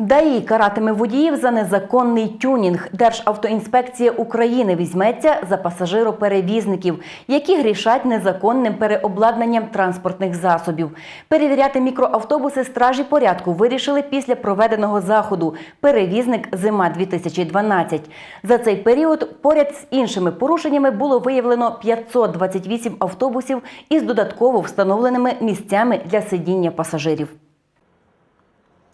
ДАІ каратиме водіїв за незаконний тюнінг. Державтоінспекція України візьметься за пасажироперевізників, які грішать незаконним переобладнанням транспортних засобів. Перевіряти мікроавтобуси стражі порядку вирішили після проведеного заходу «Перевізник зима 2012 За цей період поряд з іншими порушеннями було виявлено 528 автобусів із додатково встановленими місцями для сидіння пасажирів.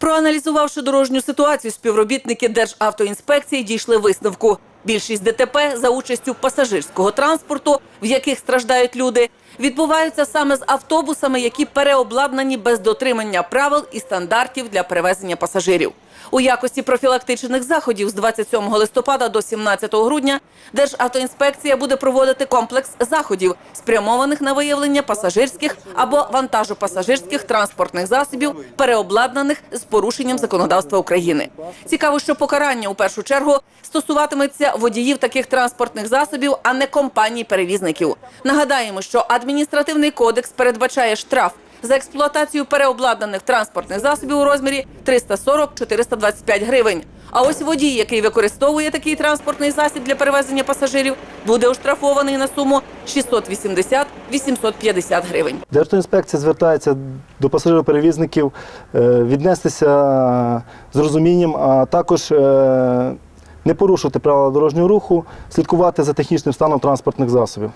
Проаналізувавши дорожню ситуацію, співробітники Державтоінспекції дійшли висновку. Більшість ДТП за участю пасажирського транспорту, в яких страждають люди, відбуваються саме з автобусами, які переобладнані без дотримання правил і стандартів для перевезення пасажирів. У якості профілактичних заходів з 27 листопада до 17 грудня Державтоінспекція буде проводити комплекс заходів, спрямованих на виявлення пасажирських або вантажопасажирських транспортних засобів, переобладнаних з порушенням законодавства України. Цікаво, що покарання у першу чергу стосуватиметься водіїв таких транспортних засобів, а не компаній-перевізників. Нагадаємо, що адміністративний кодекс передбачає штраф за експлуатацію переобладнаних транспортних засобів у розмірі 340-425 гривень. А ось водій, який використовує такий транспортний засіб для перевезення пасажирів, буде оштрафований на суму 680-850 гривень. Державтоінспекція звертається до пасажироперевізників е, віднестися з розумінням, а також е, не порушувати правила дорожнього руху, слідкувати за технічним станом транспортних засобів.